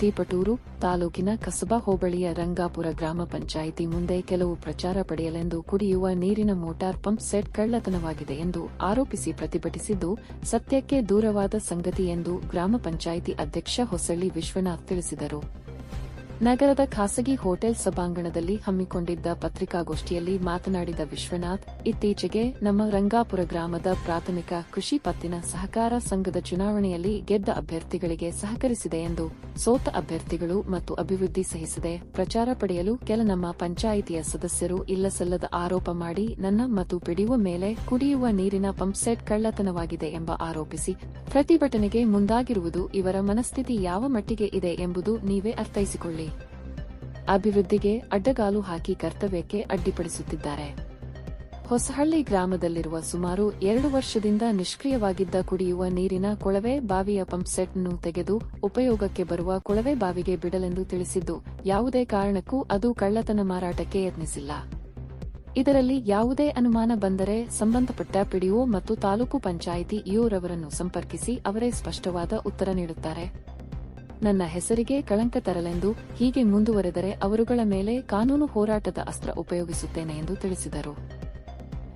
ತಿಪಟೂರು ತಾಲೂಕಿನ ಕಸಬಾ ಹೋಬಳಿಯ ರಂಗಾಪುರ ಗ್ರಾಮ ಪಂಚಾಯಿತಿ ಮುಂದೆ ಕೆಲವು ಪ್ರಚಾರ ಪಡೆಯಲೆಂದು ಕುಡಿಯುವ ನೀರಿನ ಮೋಟಾರ್ ಪಂಪ್ ಸೆಟ್ ಕಳ್ಳತನವಾಗಿದೆ ಎಂದು ಆರೋಪಿಸಿ ಪ್ರತಿಭಟಿಸಿದ್ದು, ಸತ್ಯಕ್ಕೆ ದೂರವಾದ ಸಂಗತಿ ಎಂದು ಗ್ರಾಮ ಪಂಚಾಯಿತಿ ಅಧ್ಯಕ್ಷ ಹೊಸಳ್ಳಿ ವಿಶ್ವನಾಥ್ ತಿಳಿಸಿದರು. ನಗರದ ಖಾಸಗಿ ಹೋಟೆಲ್ ಸಭಾಂಗಣದಲ್ಲಿ ಹಮ್ಮಿಕೊಂಡಿದ್ದ ಪತ್ರಿಕಾಗೋಷ್ಠಿಯಲ್ಲಿ ಮಾತನಾಡಿದ ವಿಶ್ವನಾಥ್, ಇತ್ತೀಚೆಗೆ ನಮ್ಮ ರಂಗಾಪುರ ಗ್ರಾಮದ ಪ್ರಾಥಮಿಕ ಕೃಷಿ ಪತ್ತಿನ ಸಹಕಾರ ಸಂಘದ ಚುನಾವಣೆಯಲ್ಲಿ ಗೆದ್ದ ಅಭ್ಯರ್ಥಿಗಳಿಗೆ ಸಹಕರಿಸಿದೆ ಎಂದು ಸೋತ ಅಭ್ಯರ್ಥಿಗಳು ಮತ್ತು ಅಭಿವೃದ್ಧಿ ಸಹಿಸದೆ ಪ್ರಚಾರ ಪಡೆಯಲು ಕೆಲ ನಮ್ಮ ಪಂಚಾಯಿತಿಯ ಸದಸ್ಯರು ಇಲ್ಲಸಲ್ಲದ ಆರೋಪ ಮಾಡಿ ನನ್ನ ಮತ್ತು ಪಿಡಿಯುವ ಮೇಲೆ ಕುಡಿಯುವ ನೀರಿನ ಪಂಪ್ಸೆಟ್ ಕಳ್ಳತನವಾಗಿದೆ ಎಂಬ ಆರೋಪಿಸಿ ಪ್ರತಿಭಟನೆಗೆ ಮುಂದಾಗಿರುವುದು ಇವರ ಮನಸ್ಥಿತಿ ಯಾವ ಮಟ್ಟಿಗೆ ಇದೆ ಎಂಬುದು ನೀವೇ ಅರ್ಥೈಸಿಕೊಳ್ಳಿ. ಅಭಿವೃದ್ಧಿಗೆ ಅಡ್ಡಗಾಲು ಹಾಕಿ ಕರ್ತವ್ಯಕ್ಕೆ ಅಡ್ಡಿಪಡಿಸುತ್ತಿದ್ದಾರೆ. ಹೊಸಹಳ್ಳಿ ಗ್ರಾಮದಲ್ಲಿರುವ ಸುಮಾರು ಎರಡು ವರ್ಷದಿಂದ ನಿಷ್ಕ್ರಿಯವಾಗಿದ್ದ ಕುಡಿಯುವ ನೀರಿನ ಕೊಳವೆ ಬಾವಿಯ ಪಂಪ್ಸೆಟ್ನ್ನು ತೆಗೆದು ಉಪಯೋಗಕ್ಕೆ ಬರುವ ಕೊಳವೆ ಬಾವಿಗೆ ಬಿಡಲೆಂದು ತಿಳಿಸಿದ್ದು, ಯಾವುದೇ ಕಾರಣಕ್ಕೂ ಅದು ಕಳ್ಳತನ ಮಾರಾಟಕ್ಕೆ ಯತ್ನಿಸಿಲ್ಲ. ಇದರಲ್ಲಿ ಯಾವುದೇ ಅನುಮಾನ ಬಂದರೆ ಸಂಬಂಧಪಟ್ಟ ಪಿಡಿಒ ಮತ್ತು ತಾಲೂಕು ಪಂಚಾಯಿತಿ ಇಒರವರನ್ನು ಸಂಪರ್ಕಿಸಿ ಅವರೇ ಸ್ಪಷ್ಟವಾದ ಉತ್ತರ ನೀಡುತ್ತಾರೆ. ನನ್ನ ಹೆಸರಿಗೆ ಕಳಂಕ ತರಲೆಂದು ಹೀಗೆ ಮುಂದುವರೆದರೆ ಅವರುಗಳ ಮೇಲೆ ಕಾನೂನು ಹೋರಾಟದ ಅಸ್ತ್ರ ಉಪಯೋಗಿಸುತ್ತೇನೆ ಎಂದು ತಿಳಿಸಿದರು.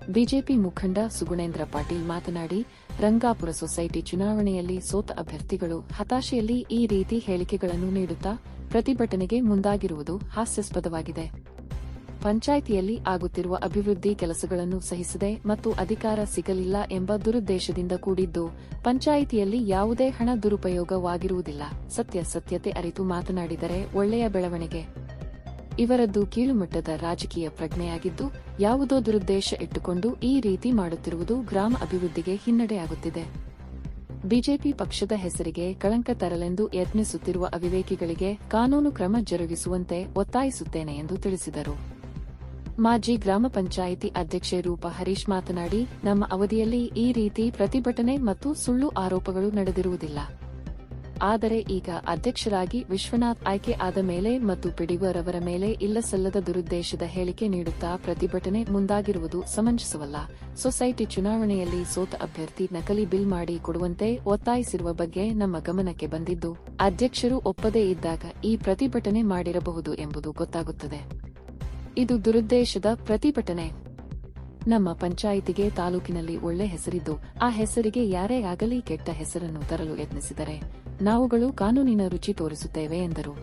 ಬಿಜೆಪಿ ಮುಖಂಡ ಸುಗುಣೇಂದ್ರ ಪಾಟೀಲ್ ಮಾತನಾಡಿ, ರಂಗಾಪುರ ಸೊಸೈಟಿ ಚುನಾವಣೆಯಲ್ಲಿ ಸೋತ ಅಭ್ಯರ್ಥಿಗಳು ಹತಾಶೆಯಲ್ಲಿ ಈ ರೀತಿ ಹೇಳಿಕೆಗಳನ್ನು ನೀಡುತ್ತಾ ಪ್ರತಿಭಟನೆಗೆ ಮುಂದಾಗಿರುವುದು ಹಾಸ್ಯಾಸ್ಪದವಾಗಿದೆ. ಪಂಚಾಯಿತಿಯಲ್ಲಿ ಆಗುತ್ತಿರುವ ಅಭಿವೃದ್ಧಿ ಕೆಲಸಗಳನ್ನು ಸಹಿಸದೆ ಮತ್ತು ಅಧಿಕಾರ ಸಿಗಲಿಲ್ಲ ಎಂಬ ದುರುದ್ದೇಶದಿಂದ ಕೂಡಿದ್ದು, ಪಂಚಾಯಿತಿಯಲ್ಲಿ ಯಾವುದೇ ಹಣ ದುರುಪಯೋಗವಾಗಿರುವುದಿಲ್ಲ. ಸತ್ಯಾಸತ್ಯತೆ ಅರಿತು ಮಾತನಾಡಿದರೆ ಒಳ್ಳೆಯ ಬೆಳವಣಿಗೆ. ಇವರದ್ದು ಕೀಳುಮಟ್ಟದ ರಾಜಕೀಯ ಪ್ರಜ್ಞೆಯಾಗಿದ್ದು, ಯಾವುದೋ ದುರುದ್ದೇಶ ಇಟ್ಟುಕೊಂಡು ಈ ರೀತಿ ಮಾಡುತ್ತಿರುವುದು ಗ್ರಾಮ ಅಭಿವೃದ್ಧಿಗೆ ಹಿನ್ನಡೆಯಾಗುತ್ತಿದೆ. ಬಿಜೆಪಿ ಪಕ್ಷದ ಹೆಸರಿಗೆ ಕಳಂಕ ತರಲೆಂದು ಯತ್ನಿಸುತ್ತಿರುವ ಅವಿವೇಕಿಗಳಿಗೆ ಕಾನೂನು ಕ್ರಮ ಜರುಗಿಸುವಂತೆ ಒತ್ತಾಯಿಸುತ್ತೇನೆ ಎಂದು ತಿಳಿಸಿದರು. ಮಾಜಿ ಗ್ರಾಮ ಪಂಚಾಯಿತಿ ಅಧ್ಯಕ್ಷೆ ರೂಪ ಹರೀಶ್ ಮಾತನಾಡಿ, ನಮ್ಮ ಅವಧಿಯಲ್ಲಿ ಈ ರೀತಿ ಪ್ರತಿಭಟನೆ ಮತ್ತು ಸುಳ್ಳು ಆರೋಪಗಳು ನಡೆದಿರುವುದಿಲ್ಲ. ಆದರೆ ಈಗ ಅಧ್ಯಕ್ಷರಾಗಿ ವಿಶ್ವನಾಥ್ ಆಯ್ಕೆ ಆದ ಮೇಲೆ ಮತ್ತು ಪಿಡಿವರವರ ಮೇಲೆ ಇಲ್ಲಸಲ್ಲದ ದುರುದ್ದೇಶದ ಹೇಳಿಕೆ ನೀಡುತ್ತಾ ಪ್ರತಿಭಟನೆ ಮುಂದಾಗಿರುವುದು ಸಮಂಜಸವಲ್ಲ. ಸೊಸೈಟಿ ಚುನಾವಣೆಯಲ್ಲಿ ಸೋತ ಅಭ್ಯರ್ಥಿ ನಕಲಿ ಬಿಲ್ ಮಾಡಿ ಕೊಡುವಂತೆ ಒತ್ತಾಯಿಸಿರುವ ಬಗ್ಗೆ ನಮ್ಮ ಗಮನಕ್ಕೆ ಬಂದಿದ್ದು, ಅಧ್ಯಕ್ಷರು ಒಪ್ಪದೇ ಇದ್ದಾಗ ಈ ಪ್ರತಿಭಟನೆ ಮಾಡಿರಬಹುದು ಎಂಬುದು ಗೊತ್ತಾಗುತ್ತದೆ. ಇದು ದುರುದ್ದೇಶದ ಪ್ರತಿಭಟನೆ. ನಮ್ಮ ಪಂಚಾಯಿತಿಗೆ ತಾಲೂಕಿನಲ್ಲಿ ಒಳ್ಳೆ ಹೆಸರಿದ್ದು, ಆ ಹೆಸರಿಗೆ ಯಾರೇ ಆಗಲಿ ಕೆಟ್ಟ ಹೆಸರನ್ನು ತರಲು ಯತ್ನಿಸಿದರೆ ನಾವುಗಳು ಕಾನೂನಿನ ರುಚಿ ತೋರಿಸುತ್ತೇವೆ ಎಂದರು.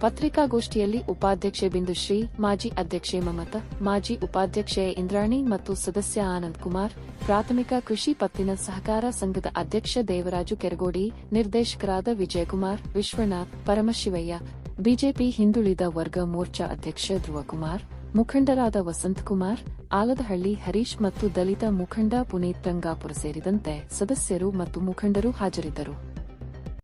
ಪತ್ರಿಕಾಗೋಷ್ಠಿಯಲ್ಲಿ ಉಪಾಧ್ಯಕ್ಷೆ ಬಿಂದುಶ್ರೀ ಮಾಜಿ ಅಧ್ಯಕ್ಷೆ ಮಮತಾ, ಮಾಜಿ ಉಪಾಧ್ಯಕ್ಷೆ ಇಂದ್ರಾಣಿ ಮತ್ತು ಸದಸ್ಯ ಆನಂದ್ ಕುಮಾರ್, ಪ್ರಾಥಮಿಕ ಕೃಷಿ ಪತ್ತಿನ ಸಹಕಾರ ಸಂಘದ ಅಧ್ಯಕ್ಷ ದೇವರಾಜು ಕೆರಗೋಡಿ, ನಿರ್ದೇಶಕರಾದ ವಿಜಯಕುಮಾರ್, ವಿಶ್ವನಾಥ್, ಪರಮಶಿವಯ್ಯ, ಬಿಜೆಪಿ ಹಿಂದುಳಿದ ವರ್ಗ ಮೋರ್ಚಾ ಅಧ್ಯಕ್ಷ ಧ್ರುವಕುಮಾರ್, ಮುಖಂಡರಾದ ವಸಂತಕುಮಾರ್ ಆಲದಹಳ್ಳಿ ಹರೀಶ್ ಮತ್ತು ದಲಿತ ಮುಖಂಡ ಪುನೀತ್ ರಂಗಾಪುರ ಸೇರಿದಂತೆ ಸದಸ್ಯರು ಮತ್ತು ಮುಖಂಡರು ಹಾಜರಿದ್ದರು.